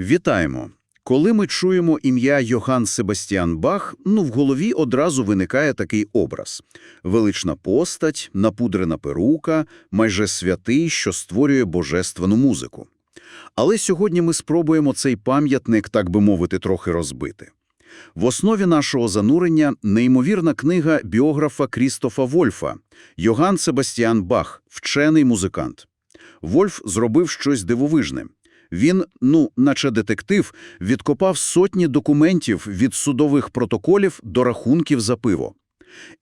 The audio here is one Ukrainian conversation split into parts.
Вітаємо! Коли ми чуємо ім'я Йоганн Себастьян Бах, ну в голові одразу виникає такий образ. Велична постать, напудрена перука, майже святий, що створює божественну музику. Але сьогодні ми спробуємо цей пам'ятник, так би мовити, трохи розбити. В основі нашого занурення неймовірна книга біографа Крістофа Вольфа «Йоганн Себастьян Бах. Вчений музикант». Вольф зробив щось дивовижне. Він, ну, наче детектив, відкопав сотні документів від судових протоколів до рахунків за пиво.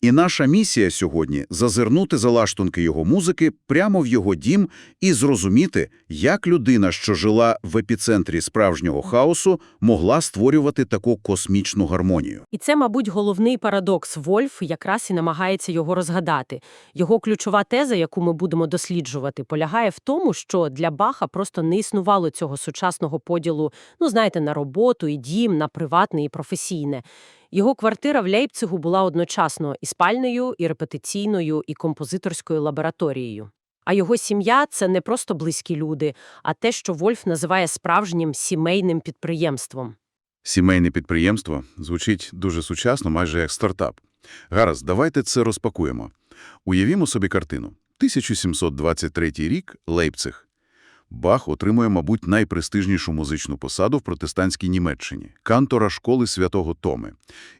І наша місія сьогодні – зазирнути за лаштунки його музики прямо в його дім і зрозуміти, як людина, що жила в епіцентрі справжнього хаосу, могла створювати таку космічну гармонію. І це, мабуть, головний парадокс. Вольф якраз і намагається його розгадати. Його ключова теза, яку ми будемо досліджувати, полягає в тому, що для Баха просто не існувало цього сучасного поділу, ну, знаєте, на роботу і дім, на приватне і професійне. Його квартира в Лейпцигу була одночасно і спальною, і репетиційною, і композиторською лабораторією. А його сім'я – це не просто близькі люди, а те, що Вольф називає справжнім сімейним підприємством. Сімейне підприємство звучить дуже сучасно, майже як стартап. Гаразд, давайте це розпакуємо. Уявімо собі картину. 1723 рік, Лейпциг. Бах отримує, мабуть, найпрестижнішу музичну посаду в протестантській Німеччині – кантора школи святого Томи.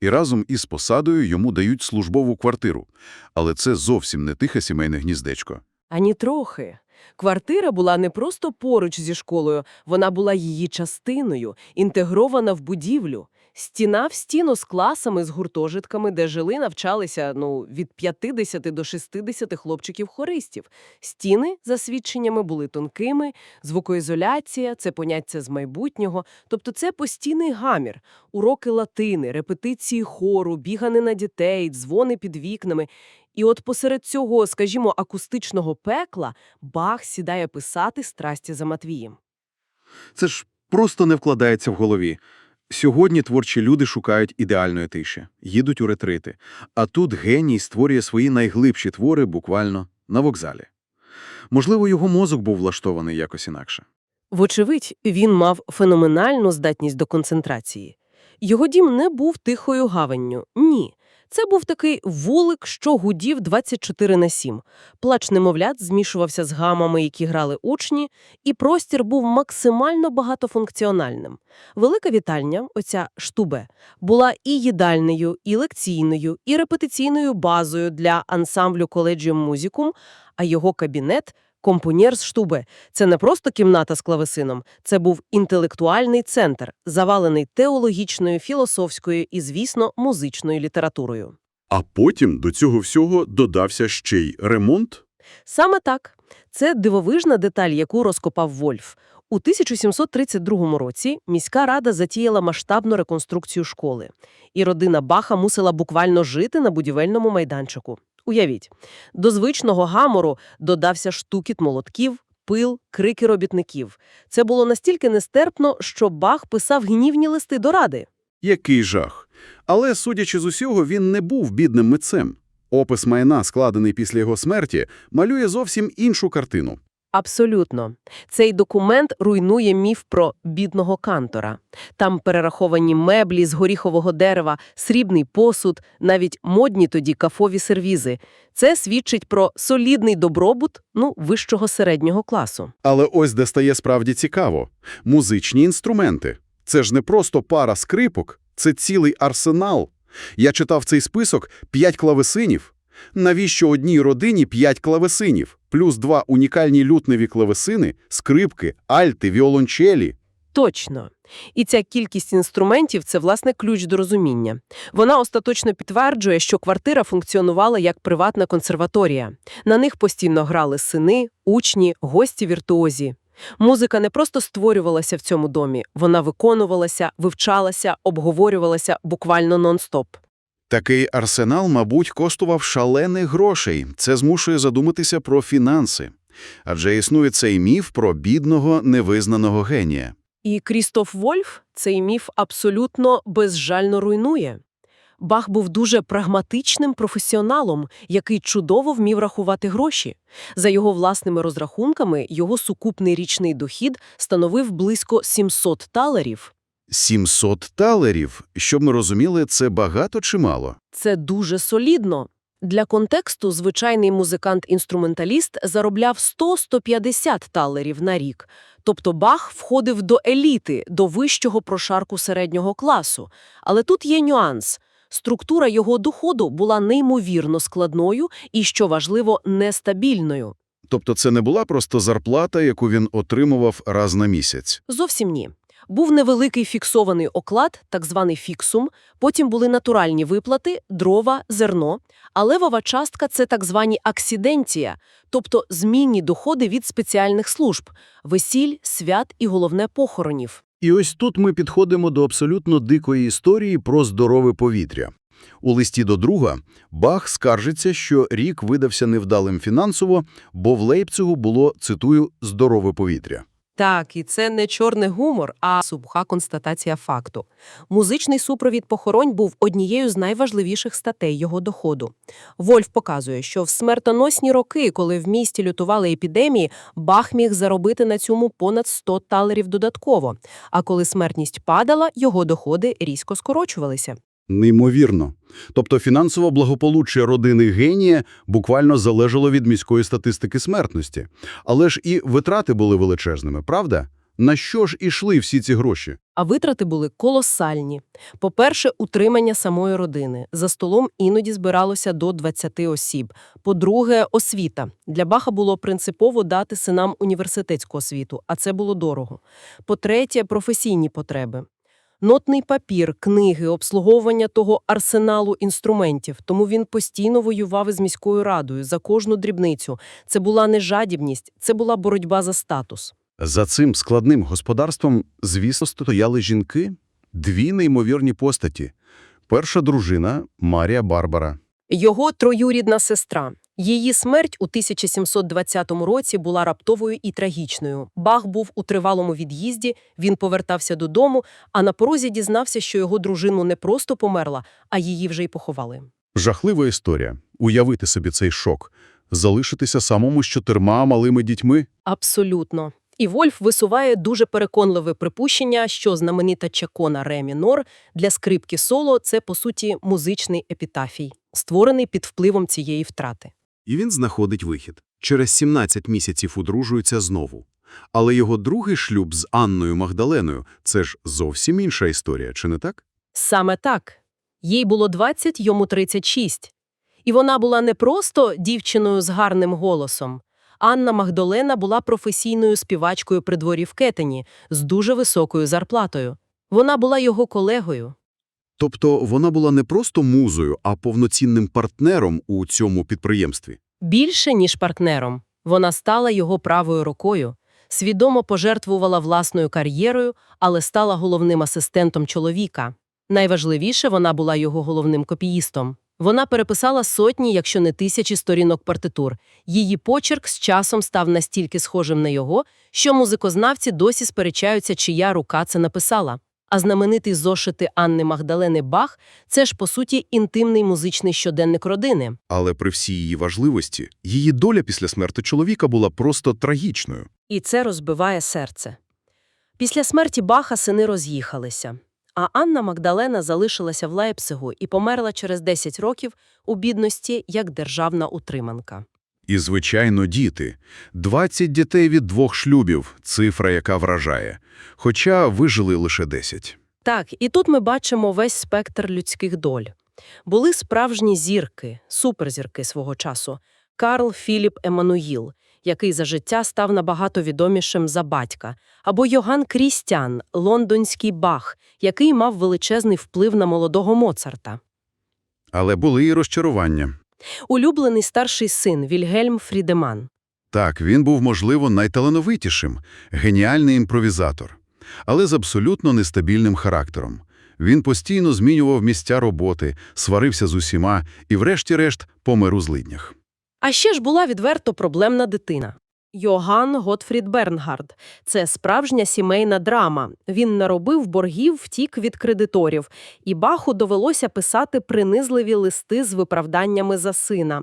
І разом із посадою йому дають службову квартиру. Але це зовсім не тихе сімейне гніздечко. Ані трохи. Квартира була не просто поруч зі школою, вона була її частиною, інтегрована в будівлю. Стіна в стіну з класами, з гуртожитками, де жили, навчалися ну, від 50 до 60 хлопчиків-хористів. Стіни, за свідченнями, були тонкими, звукоізоляція – це поняття з майбутнього. Тобто це постійний гамір, уроки латини, репетиції хору, бігани на дітей, дзвони під вікнами. І от посеред цього, скажімо, акустичного пекла Бах сідає писати «Страсті за Матвієм». Це ж просто не вкладається в голові. Сьогодні творчі люди шукають ідеальної тиші, їдуть у ретрити. А тут геній створює свої найглибші твори буквально на вокзалі. Можливо, його мозок був влаштований якось інакше. Вочевидь, він мав феноменальну здатність до концентрації. Його дім не був тихою гаванню. Ні. Це був такий вулик, що гудів 24 на 7. Плач немовлят змішувався з гамами, які грали учні, і простір був максимально багатофункціональним. Велика вітальня, оця штубе, була і їдальнею, і лекційною, і репетиційною базою для ансамблю Collegium Musicum, а його кабінет – Компонєрс штубе – це не просто кімната з клавесином, це був інтелектуальний центр, завалений теологічною, філософською і, звісно, музичною літературою. А потім до цього всього додався ще й ремонт? Саме так. Це дивовижна деталь, яку розкопав Вольф. У 1732 році міська рада затіяла масштабну реконструкцію школи, і родина Баха мусила буквально жити на будівельному майданчику. Уявіть, до звичного гамору додався штукіт молотків, пил, крики робітників. Це було настільки нестерпно, що Бах писав гнівні листи до ради. Який жах. Але, судячи з усього, він не був бідним митцем. Опис майна, складений після його смерті, малює зовсім іншу картину. Абсолютно. Цей документ руйнує міф про бідного кантора. Там перераховані меблі з горіхового дерева, срібний посуд, навіть модні тоді кафові сервізи. Це свідчить про солідний добробут, ну, вищого середнього класу. Але ось де стає справді цікаво. Музичні інструменти. Це ж не просто пара скрипок, це цілий арсенал. Я читав цей список – п'ять клавесинів. Навіщо одній родині п'ять клавесинів? Плюс два унікальні лютневі клавесини, скрипки, альти, віолончелі. Точно. І ця кількість інструментів – це, власне, ключ до розуміння. Вона остаточно підтверджує, що квартира функціонувала як приватна консерваторія. На них постійно грали сини, учні, гості-віртуозі. Музика не просто створювалася в цьому домі, вона виконувалася, вивчалася, обговорювалася буквально нон-стоп. Такий арсенал, мабуть, коштував шалених грошей. Це змушує задуматися про фінанси. Адже існує цей міф про бідного, невизнаного генія. І Крістоф Вольф цей міф абсолютно безжально руйнує. Бах був дуже прагматичним професіоналом, який чудово вмів рахувати гроші. За його власними розрахунками, його сукупний річний дохід становив близько 700 талерів. 700 талерів, щоб ми розуміли, це багато чи мало? Це дуже солідно. Для контексту звичайний музикант-інструменталіст заробляв 100-150 талерів на рік. Тобто Бах входив до еліти, до вищого прошарку середнього класу. Але тут є нюанс. Структура його доходу була неймовірно складною і, що важливо, нестабільною. Тобто це не була просто зарплата, яку він отримував раз на місяць. Зовсім ні. Був невеликий фіксований оклад, так званий фіксум, потім були натуральні виплати, дрова, зерно, а левова частка – це так звані аксиденція, тобто змінні доходи від спеціальних служб – весіль, свят і, головне, похоронів. І ось тут ми підходимо до абсолютно дикої історії про здорове повітря. У листі до друга Бах скаржиться, що рік видався невдалим фінансово, бо в Лейпцигу було, цитую, «здорове повітря». Так, і це не чорний гумор, а суха констатація факту. Музичний супровід похоронь був однією з найважливіших статей його доходу. Вольф показує, що в смертоносні роки, коли в місті лютували епідемії, Бах міг заробити на цьому понад 100 талерів додатково. А коли смертність падала, його доходи різко скорочувалися. Неймовірно. Тобто фінансове благополуччя родини генія буквально залежало від міської статистики смертності. Але ж і витрати були величезними, правда? На що ж ішли всі ці гроші? А витрати були колосальні. По-перше, утримання самої родини. За столом іноді збиралося до 20 осіб. По-друге, освіта. Для Баха було принципово дати синам університетську освіту, а це було дорого. По-третє, професійні потреби. Нотний папір, книги, обслуговування того арсеналу інструментів. Тому він постійно воював із міською радою за кожну дрібницю. Це була не жадібність, це була боротьба за статус. За цим складним господарством, звісно, стояли жінки. Дві неймовірні постаті. Перша дружина – Марія Барбара. Його троюрідна сестра. Її смерть у 1720 році була раптовою і трагічною. Бах був у тривалому від'їзді, він повертався додому, а на порозі дізнався, що його дружину не просто померла, а її вже й поховали. Жахлива історія. Уявити собі цей шок. Залишитися самому з чотирма малими дітьми. Абсолютно. І Вольф висуває дуже переконливе припущення, що знаменита чакона ре мінор для скрипки соло – це, по суті, музичний епітафій, створений під впливом цієї втрати. І він знаходить вихід. Через 17 місяців одружується знову. Але його другий шлюб з Анною Магдаленою – це ж зовсім інша історія, чи не так? Саме так. Їй було 20, йому 36. І вона була не просто дівчиною з гарним голосом. Анна Магдалена була професійною співачкою при дворі в Кетені з дуже високою зарплатою. Вона була його колегою. Тобто вона була не просто музою, а повноцінним партнером у цьому підприємстві. Більше, ніж партнером. Вона стала його правою рукою, свідомо пожертвувала власною кар'єрою, але стала головним асистентом чоловіка. Найважливіше, вона була його головним копіїстом. Вона переписала сотні, якщо не тисячі сторінок партитур. Її почерк з часом став настільки схожим на його, що музикознавці досі сперечаються, чия рука це написала. А знаменитий зошити Анни Магдалени Бах – це ж, по суті, інтимний музичний щоденник родини. Але при всій її важливості, її доля після смерти чоловіка була просто трагічною. І це розбиває серце. Після смерті Баха сини роз'їхалися, а Анна Магдалена залишилася в Лейпцигу і померла через 10 років у бідності як державна утриманка. І, звичайно, діти. 20 дітей від двох шлюбів – цифра, яка вражає. Хоча вижили лише 10. Так, і тут ми бачимо весь спектр людських доль. Були справжні зірки, суперзірки свого часу. Карл Філіп Еммануїл, який за життя став набагато відомішим за батька, або Йоган Крістян, лондонський Бах, який мав величезний вплив на молодого Моцарта. Але були і розчарування. Улюблений старший син Вільгельм Фрідеман. Так, він був, можливо, найталановитішим, геніальний імпровізатор, але з абсолютно нестабільним характером. Він постійно змінював місця роботи, сварився з усіма і, врешті-решт, помер у злиднях. А ще ж була відверто проблемна дитина. Йоган Готфрід Бернгард. Це справжня сімейна драма. Він наробив боргів, втік від кредиторів, і Баху довелося писати принизливі листи з виправданнями за сина.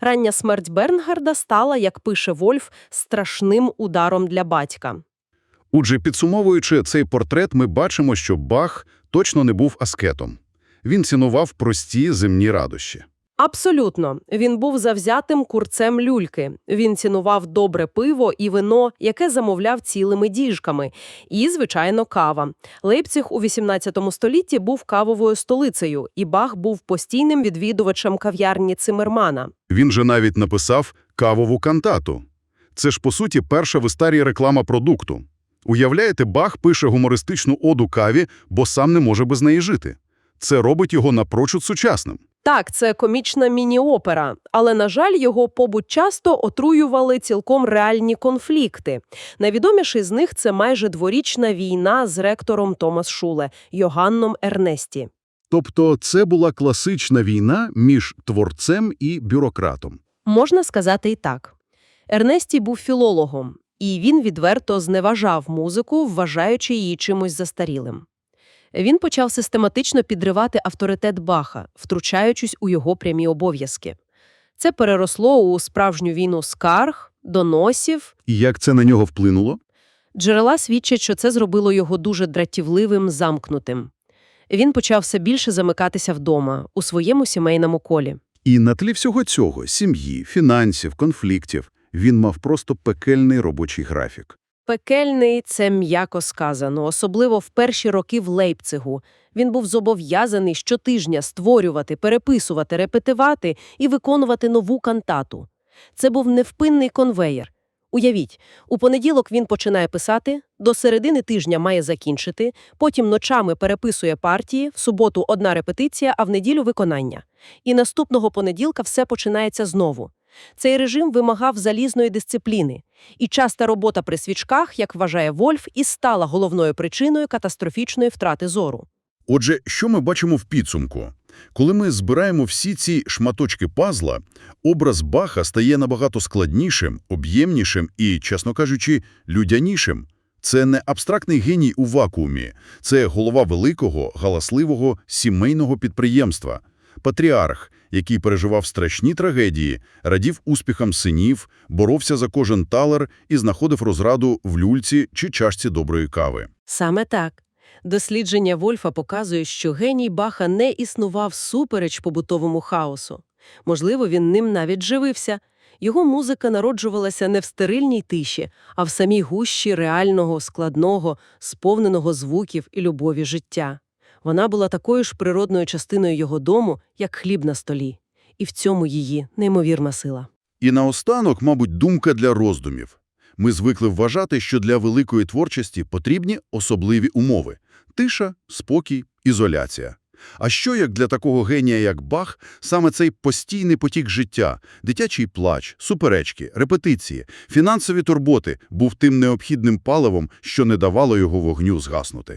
Рання смерть Бернгарда стала, як пише Вольф, страшним ударом для батька. Отже, підсумовуючи цей портрет, ми бачимо, що Бах точно не був аскетом. Він цінував прості земні радощі. Абсолютно. Він був завзятим курцем люльки. Він цінував добре пиво і вино, яке замовляв цілими діжками. І, звичайно, кава. Лейпціг у 18 столітті був кавовою столицею, і Бах був постійним відвідувачем кав'ярні Цимермана. Він же навіть написав «кавову кантату». Це ж, по суті, перша в історії реклама продукту. Уявляєте, Бах пише гумористичну оду каві, бо сам не може без неї жити. Це робить його напрочуд сучасним. Так, це комічна міні-опера, але, на жаль, його побут часто отруювали цілком реальні конфлікти. Найвідоміший з них – це майже дворічна війна з ректором Томас Шуле, Йоганном Ернесті. Тобто це була класична війна між творцем і бюрократом. Можна сказати і так. Ернесті був філологом, і він відверто зневажав музику, вважаючи її чимось застарілим. Він почав систематично підривати авторитет Баха, втручаючись у його прямі обов'язки. Це переросло у справжню війну скарг, доносів. І як це на нього вплинуло? Джерела свідчать, що це зробило його дуже дратівливим, замкнутим. Він почав все більше замикатися вдома, у своєму сімейному колі. І на тлі всього цього – сім'ї, фінансів, конфліктів – він мав просто пекельний робочий графік. Пекельний – це м'яко сказано, особливо в перші роки в Лейпцигу. Він був зобов'язаний щотижня створювати, переписувати, репетивати і виконувати нову кантату. Це був невпинний конвеєр. Уявіть, у понеділок він починає писати, до середини тижня має закінчити, потім ночами переписує партії, в суботу одна репетиція, а в неділю виконання. І наступного понеділка все починається знову. Цей режим вимагав залізної дисципліни. І часта робота при свічках, як вважає Вольф, і стала головною причиною катастрофічної втрати зору. Отже, що ми бачимо в підсумку? Коли ми збираємо всі ці шматочки пазла, образ Баха стає набагато складнішим, об'ємнішим і, чесно кажучи, людянішим. Це не абстрактний геній у вакуумі, це голова великого, галасливого сімейного підприємства, патріарх, який переживав страшні трагедії, радів успіхам синів, боровся за кожен талер і знаходив розраду в люльці чи чашці доброї кави. Саме так. Дослідження Вольфа показує, що геній Баха не існував супереч побутовому хаосу. Можливо, він ним навіть живився. Його музика народжувалася не в стерильній тиші, а в самій гущі реального, складного, сповненого звуків і любові життя. Вона була такою ж природною частиною його дому, як хліб на столі. І в цьому її неймовірна сила. І наостанок, мабуть, думка для роздумів. Ми звикли вважати, що для великої творчості потрібні особливі умови – тиша, спокій, ізоляція. А що, як для такого генія, як Бах, саме цей постійний потік життя, дитячий плач, суперечки, репетиції, фінансові турботи був тим необхідним паливом, що не давало його вогню згаснути?